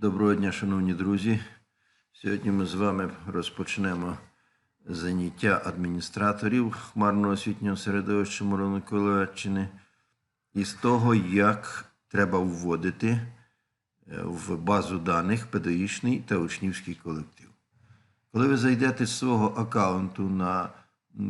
Доброго дня, шановні друзі. Сьогодні ми з вами розпочнемо заняття адміністраторів хмарного освітнього середовища Мироноколевеччини із того, як треба вводити е, в базу даних педагогічний та учнівський колектив. Коли ви зайдете з свого аккаунту на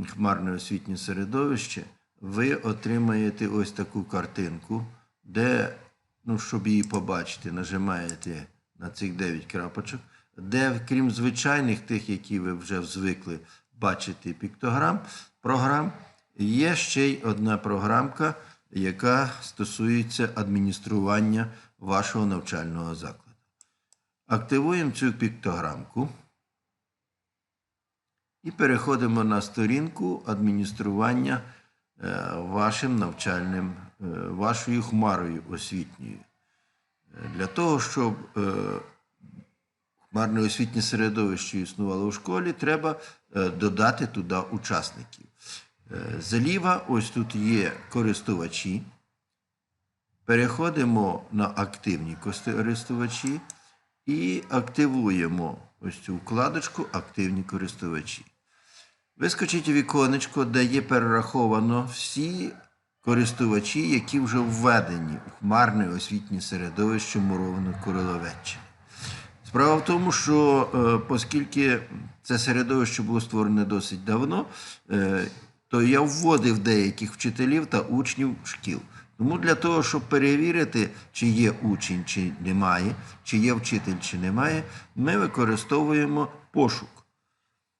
хмарне освітнє середовище, ви отримаєте ось таку картинку, де, ну, щоб її побачити, нажимаєте на цих 9 крапочок, де, крім звичайних тих, які ви вже звикли бачити піктограм, програм, є ще й одна програмка, яка стосується адміністрування вашого навчального закладу. Активуємо цю піктограмку. І переходимо на сторінку адміністрування е, вашим навчальним, е, вашою хмарою освітньою. Для того, щоб е, хмарне освітнє середовище існувало у школі, треба е, додати туди учасників. Е, Зліва ось тут є користувачі. Переходимо на активні користувачі і активуємо ось цю вкладочку Активні користувачі. Вискочить віконечко, де є перераховано всі користувачі, які вже введені у хмарне освітнє середовище муровано короловеччини Справа в тому, що е, оскільки це середовище було створене досить давно, е, то я вводив деяких вчителів та учнів шкіл. Тому для того, щоб перевірити, чи є учень, чи немає, чи є вчитель, чи немає, ми використовуємо пошук.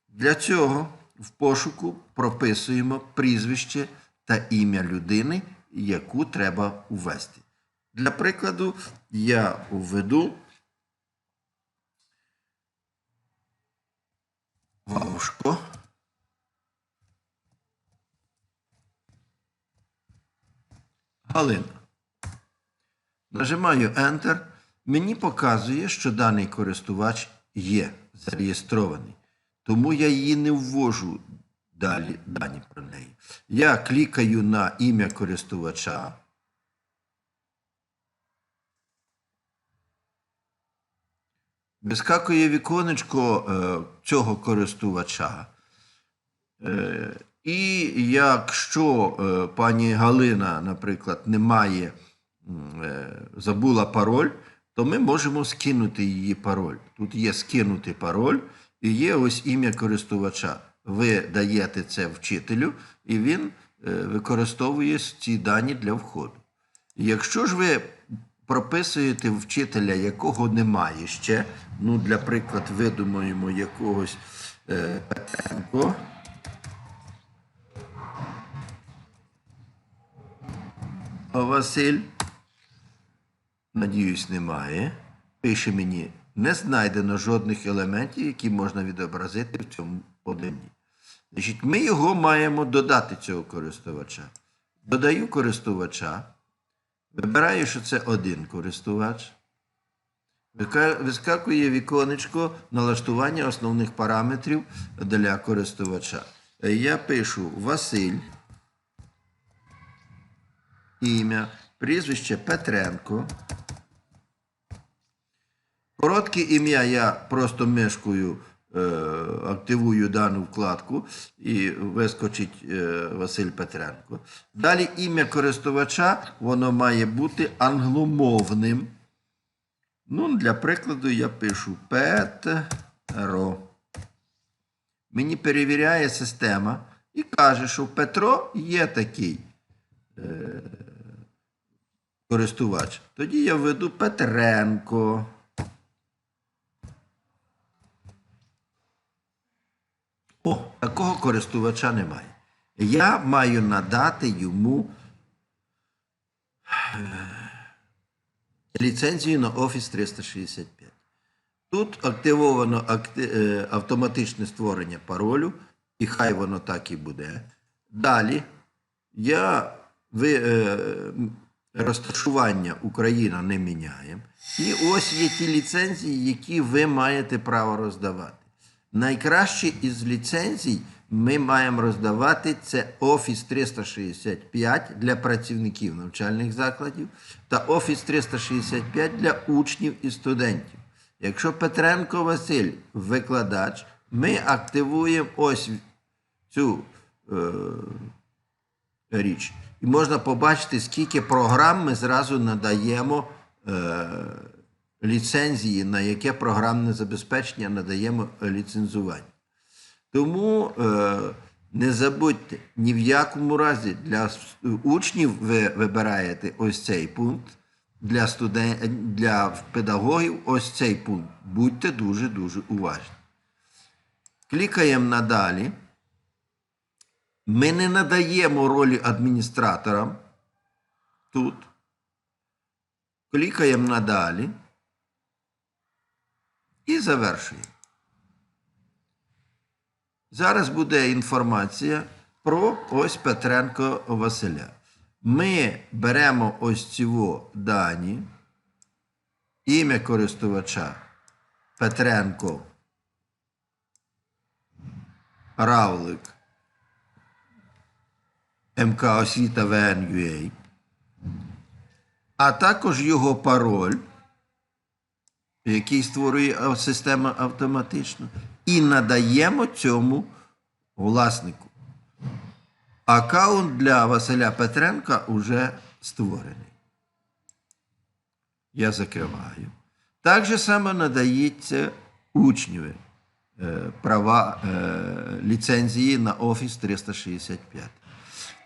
Для цього в пошуку прописуємо прізвище та ім'я людини, яку треба ввести. Для прикладу, я введу Вавушко. Галина. Нажимаю Enter. Мені показує, що даний користувач є зареєстрований. Тому я її не ввожу далі дані про неї. Я клікаю на ім'я користувача. Вискакує віконечко е, цього користувача. Е, і якщо е, пані Галина, наприклад, не має, е, забула пароль, то ми можемо скинути її пароль. Тут є скинути пароль і є ось ім'я користувача. Ви даєте це вчителю, і він е, використовує ці дані для входу. Якщо ж ви прописуєте вчителя, якого немає ще, ну, для приклад, видумаємо якогось е, Петренко. А Василь, надіюсь, немає. Пише мені, не знайдено жодних елементів, які можна відобразити в цьому поданні. Значить, ми його маємо додати цього користувача. Додаю користувача. Вибираю, що це один користувач. Вискакує віконечко налаштування основних параметрів для користувача. Я пишу Василь, ім'я, прізвище Петренко. Коротке ім'я я просто мишкою активую дану вкладку і вискочить е, Василь Петренко. Далі ім'я користувача воно має бути англомовним. Ну, для прикладу я пишу Петро. Мені перевіряє система і каже, що Петро є такий е, користувач. Тоді я введу Петренко. Користувача немає. Я маю надати йому е, ліцензію на Office 365. Тут активовано акти- е, автоматичне створення паролю, і хай воно так і буде. Далі я ви, е, розташування Україна не міняємо. І ось є ті ліцензії, які ви маєте право роздавати. Найкраще із ліцензій ми маємо роздавати це Office 365 для працівників навчальних закладів та Office 365 для учнів і студентів. Якщо Петренко Василь викладач, ми активуємо ось цю е, річ. І можна побачити, скільки програм ми зразу надаємо е, ліцензії, на яке програмне забезпечення надаємо ліцензування. Тому е, не забудьте, ні в якому разі для учнів ви вибираєте ось цей пункт, для, студен... для педагогів ось цей пункт. Будьте дуже-дуже уважні. Клікаємо надалі. Ми не надаємо ролі адміністраторам тут. Клікаємо надалі і завершуємо. Зараз буде інформація про ось Петренко Василя. Ми беремо ось цього дані, ім'я користувача Петренко Равлик. МК Освіта ВНЮА, а також його пароль, який створює система автоматично, і надаємо цьому власнику. Аккаунт для Василя Петренка вже створений. Я закриваю. Так же само надається учневі е, права е, ліцензії на Office 365.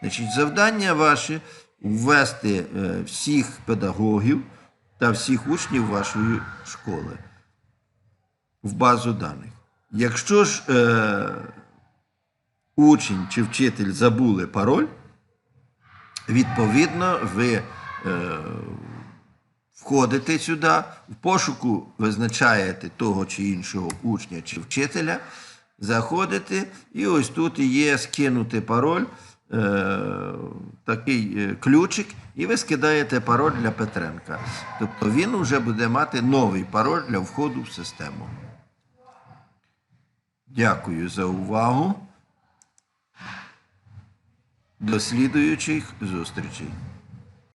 Значить, завдання ваше ввести е, всіх педагогів та всіх учнів вашої школи в базу даних. Якщо ж е, учень чи вчитель забули пароль, відповідно, ви е, входите сюди, в пошуку визначаєте того чи іншого учня чи вчителя, заходите, і ось тут є скинути пароль, е, такий е, ключик, і ви скидаєте пароль для Петренка. Тобто він вже буде мати новий пароль для входу в систему. Дякую за увагу. До слідуючих зустрічей.